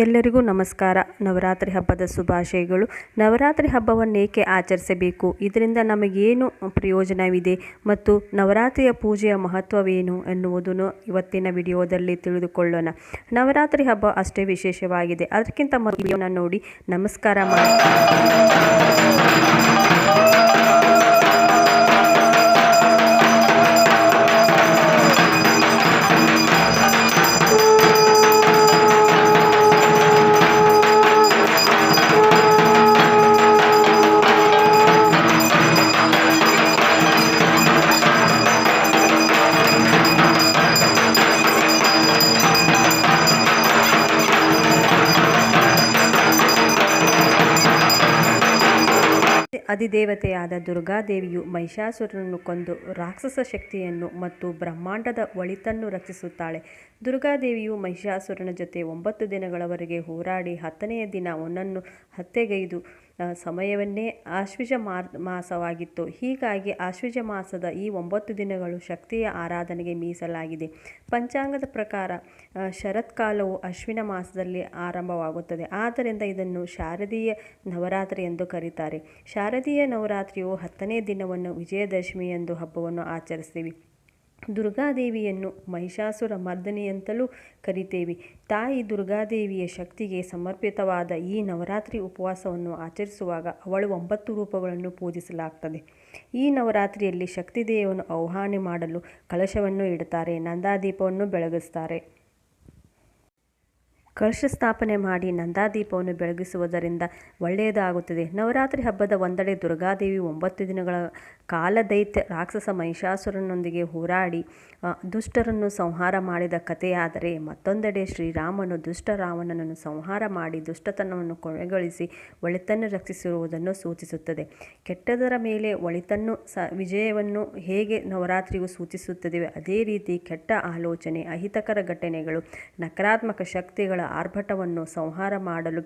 ಎಲ್ಲರಿಗೂ ನಮಸ್ಕಾರ. ನವರಾತ್ರಿ ಹಬ್ಬದ ಶುಭಾಶಯಗಳು. ನವರಾತ್ರಿ ಹಬ್ಬವನ್ನು ಏಕೆ ಆಚರಿಸಬೇಕು? ಇದರಿಂದ ನಮಗೇನು ಪ್ರಯೋಜನವಿದೆ? ಮತ್ತು ನವರಾತ್ರಿಯ ಪೂಜೆಯ ಮಹತ್ವವೇನು ಎನ್ನುವುದನ್ನು ಇವತ್ತಿನ ವಿಡಿಯೋದಲ್ಲಿ ತಿಳಿದುಕೊಳ್ಳೋಣ. ನವರಾತ್ರಿ ಹಬ್ಬ ಅಷ್ಟೇ ವಿಶೇಷವಾಗಿದೆ. ಅದಕ್ಕಿಂತ ಮೊದಲು ನೋಡಿ, ನಮಸ್ಕಾರ ಮಾಡಿ. ಅಧಿದೇವತೆಯಾದ ದುರ್ಗಾದೇವಿಯು ಮಹಿಷಾಸುರನನ್ನು ಕೊಂದು ರಾಕ್ಷಸ ಶಕ್ತಿಯನ್ನು ಮತ್ತು ಬ್ರಹ್ಮಾಂಡದ ಒಳಿತನ್ನು ರಕ್ಷಿಸುತ್ತಾಳೆ. ದುರ್ಗಾದೇವಿಯು ಮಹಿಷಾಸುರನ ಜೊತೆ ಒಂಬತ್ತು ದಿನಗಳವರೆಗೆ ಹೋರಾಡಿ ಹತ್ತನೆಯ ದಿನ ಅವನನ್ನು ಹತ್ಯೆಗೈದು ಸಮಯವನ್ನೇ ಆಶ್ವಿಜ ಮಾಸವಾಗಿತ್ತು. ಹೀಗಾಗಿ ಆಶ್ವಿಜ ಮಾಸದ ಈ ಒಂಬತ್ತು ದಿನಗಳು ಶಕ್ತಿಯ ಆರಾಧನೆಗೆ ಮೀಸಲಾಗಿದೆ. ಪಂಚಾಂಗದ ಪ್ರಕಾರ ಶರತ್ಕಾಲವು ಅಶ್ವಿನ ಮಾಸದಲ್ಲಿ ಆರಂಭವಾಗುತ್ತದೆ. ಆದ್ದರಿಂದ ಇದನ್ನು ಶಾರದೀಯ ನವರಾತ್ರಿ ಎಂದು ಕರೀತಾರೆ. ಶಾರದೀಯ ನವರಾತ್ರಿಯು ಹತ್ತನೇ ದಿನವನ್ನು ವಿಜಯದಶಮಿ ಎಂದು ಹಬ್ಬವನ್ನು ಆಚರಿಸ್ತೀವಿ ದುರ್ಗಾದೇವಿಯನ್ನು ಮಹಿಷಾಸುರ ಮರ್ದನೆಯಂತಲೂ ಕರಿತೇವೆ. ತಾಯಿ ದುರ್ಗಾದೇವಿಯ ಶಕ್ತಿಗೆ ಸಮರ್ಪಿತವಾದ ಈ ನವರಾತ್ರಿ ಉಪವಾಸವನ್ನು ಆಚರಿಸುವಾಗ ಅವಳು ಒಂಬತ್ತು ರೂಪಗಳನ್ನು ಪೂಜಿಸಲಾಗ್ತದೆ. ಈ ನವರಾತ್ರಿಯಲ್ಲಿ ಶಕ್ತಿದೇವನ್ನು ಆಹ್ವಾನ ಮಾಡಲು ಕಲಶವನ್ನು ಇಡುತ್ತಾರೆ, ನಂದಾದೀಪವನ್ನು ಬೆಳಗಿಸ್ತಾರೆ ಕಲಶ ಸ್ಥಾಪನೆ ಮಾಡಿ ನಂದಾದೀಪವನ್ನು ಬೆಳಗಿಸುವುದರಿಂದ ಒಳ್ಳೆಯದಾಗುತ್ತದೆ. ನವರಾತ್ರಿ ಹಬ್ಬದ ಒಂದೆಡೆ ದುರ್ಗಾದೇವಿ ಒಂಬತ್ತು ದಿನಗಳ ಕಾಲ ದೈತ್ಯ ರಾಕ್ಷಸ ಮಹಿಷಾಸುರನೊಂದಿಗೆ ಹೋರಾಡಿ ದುಷ್ಟರನ್ನು ಸಂಹಾರ ಮಾಡಿದ ಕಥೆಯಾದರೆ ಮತ್ತೊಂದೆಡೆ ಶ್ರೀರಾಮನು ದುಷ್ಟ ರಾವಣನನ್ನು ಸಂಹಾರ ಮಾಡಿ ದುಷ್ಟತನವನ್ನು ಕೊನೆಗೊಳಿಸಿ ಒಳಿತನ್ನು ರಕ್ಷಿಸಿರುವುದನ್ನು ಸೂಚಿಸುತ್ತದೆ. ಕೆಟ್ಟದರ ಮೇಲೆ ಒಳಿತನ್ನು ಸ, ವಿಜಯವನ್ನು ಹೇಗೆ ನವರಾತ್ರಿಯು ಸೂಚಿಸುತ್ತದೆ ಅದೇ ರೀತಿ ಕೆಟ್ಟ ಆಲೋಚನೆ, ಅಹಿತಕರ ಘಟನೆಗಳು, ನಕಾರಾತ್ಮಕ ಶಕ್ತಿಗಳ ಆರ್ಭಟವನ್ನು ಸಂಹಾರ ಮಾಡಲು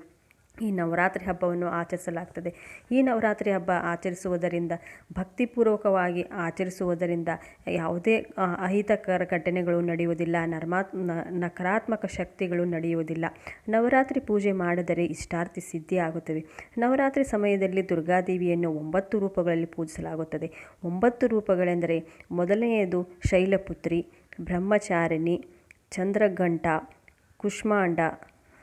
ಈ ನವರಾತ್ರಿ ಹಬ್ಬವನ್ನು ಆಚರಿಸಲಾಗ್ತದೆ. ಈ ನವರಾತ್ರಿ ಹಬ್ಬ ಆಚರಿಸುವುದರಿಂದ, ಭಕ್ತಿಪೂರ್ವಕವಾಗಿ ಆಚರಿಸುವುದರಿಂದ ಯಾವುದೇ ಅಹಿತಕರ ಘಟನೆಗಳು ನಡೆಯುವುದಿಲ್ಲ ನಕಾರಾತ್ಮಕ ಶಕ್ತಿಗಳು ನಡೆಯುವುದಿಲ್ಲ. ನವರಾತ್ರಿ ಪೂಜೆ ಮಾಡಿದರೆ ಇಷ್ಟಾರ್ಥಿ ಸಿದ್ಧಿಯಾಗುತ್ತವೆ ನವರಾತ್ರಿ ಸಮಯದಲ್ಲಿ ದುರ್ಗಾದೇವಿಯನ್ನು ಒಂಬತ್ತು ರೂಪಗಳಲ್ಲಿ ಪೂಜಿಸಲಾಗುತ್ತದೆ. ಒಂಬತ್ತು ರೂಪಗಳೆಂದರೆ, ಮೊದಲನೆಯದು ಶೈಲಪುತ್ರಿ, ಬ್ರಹ್ಮಚಾರಿಣಿ, ಚಂದ್ರಘಂಟ ಕುಷ್ಮಾಂಡ,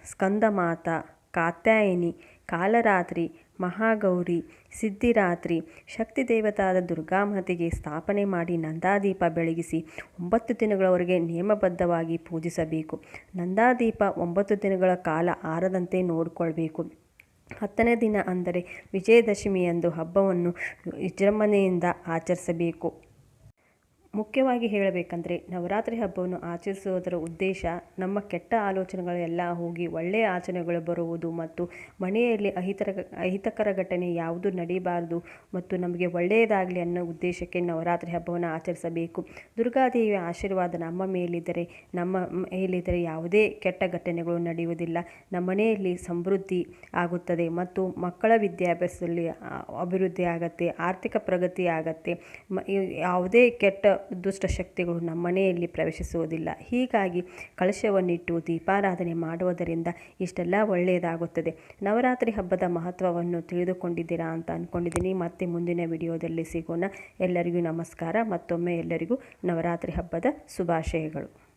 ಸ್ಕಂದಮಾತ, ಕಾತ್ಯಾಯಿನಿ, ಕಾಲರಾತ್ರಿ, ಮಹಾಗೌರಿ, ಸಿದ್ಧಿರಾತ್ರಿ ಶಕ್ತಿ ದೇವತಾದ ದುರ್ಗಾಮಾತೆಗೆ ಸ್ಥಾಪನೆ ಮಾಡಿ ನಂದಾದೀಪ ಬೆಳಗಿಸಿ ಒಂಬತ್ತು ದಿನಗಳವರೆಗೆ ನಿಯಮಬದ್ಧವಾಗಿ ಪೂಜಿಸಬೇಕು. ನಂದಾದೀಪ ಒಂಬತ್ತು ದಿನಗಳ ಕಾಲ ಆರದಂತೆ ನೋಡಿಕೊಳ್ಬೇಕು. ಹತ್ತನೇ ದಿನ ಅಂದರೆ ವಿಜಯದಶಮಿಯಂದು ಹಬ್ಬವನ್ನು ವಿಜೃಂಭಣೆಯಿಂದ ಆಚರಿಸಬೇಕು. ಮುಖ್ಯವಾಗಿ ಹೇಳಬೇಕಂದ್ರೆ ನವರಾತ್ರಿ ಹಬ್ಬವನ್ನು ಆಚರಿಸುವುದರ ಉದ್ದೇಶ ನಮ್ಮ ಕೆಟ್ಟ ಆಲೋಚನೆಗಳೆಲ್ಲ ಹೋಗಿ ಒಳ್ಳೆಯ ಆಚರಣೆಗಳು ಬರುವುದು ಮತ್ತು ಮನೆಯಲ್ಲಿ ಅಹಿತರ ಅಹಿತಕರ ಘಟನೆ ಯಾವುದು ನಡೀಬಾರದು ಮತ್ತು ನಮಗೆ ಒಳ್ಳೆಯದಾಗಲಿ ಅನ್ನೋ ಉದ್ದೇಶಕ್ಕೆ ನವರಾತ್ರಿ ಹಬ್ಬವನ್ನು ಆಚರಿಸಬೇಕು. ದುರ್ಗಾದೇವಿಯ ಆಶೀರ್ವಾದ ನಮ್ಮ ಮೇಲಿದ್ದರೆ ನಮ್ಮ ಮೇಲಿದ್ದರೆ ಯಾವುದೇ ಕೆಟ್ಟ ಘಟನೆಗಳು ನಡೆಯುವುದಿಲ್ಲ. ನಮ್ಮ ಮನೆಯಲ್ಲಿ ಸಮೃದ್ಧಿ ಆಗುತ್ತದೆ ಮತ್ತು ಮಕ್ಕಳ ವಿದ್ಯಾಭ್ಯಾಸದಲ್ಲಿ ಅಭಿವೃದ್ಧಿ ಆಗತ್ತೆ, ಆರ್ಥಿಕ ಪ್ರಗತಿ ಆಗತ್ತೆ. ಯಾವುದೇ ಕೆಟ್ಟ ದುಷ್ಟ ಶಕ್ತಿಗಳು ನಮ್ಮ ಮನೆಯಲ್ಲಿ ಪ್ರವೇಶಿಸುವುದಿಲ್ಲ. ಹೀಗಾಗಿ ಕಳಶವನ್ನಿಟ್ಟು ದೀಪಾರಾಧನೆ ಮಾಡುವುದರಿಂದ ಇಷ್ಟೆಲ್ಲ ಒಳ್ಳೆಯದಾಗುತ್ತದೆ. ನವರಾತ್ರಿ ಹಬ್ಬದ ಮಹತ್ವವನ್ನು ತಿಳಿದುಕೊಂಡಿದ್ದೀರಾ ಅಂತ ಅಂದ್ಕೊಂಡಿದ್ದೀನಿ ಮತ್ತೆ ಮುಂದಿನ ವಿಡಿಯೋದಲ್ಲಿ ಸಿಗೋಣ. ಎಲ್ಲರಿಗೂ ನಮಸ್ಕಾರ. ಮತ್ತೊಮ್ಮೆ ಎಲ್ಲರಿಗೂ ನವರಾತ್ರಿ ಹಬ್ಬದ ಶುಭಾಶಯಗಳು.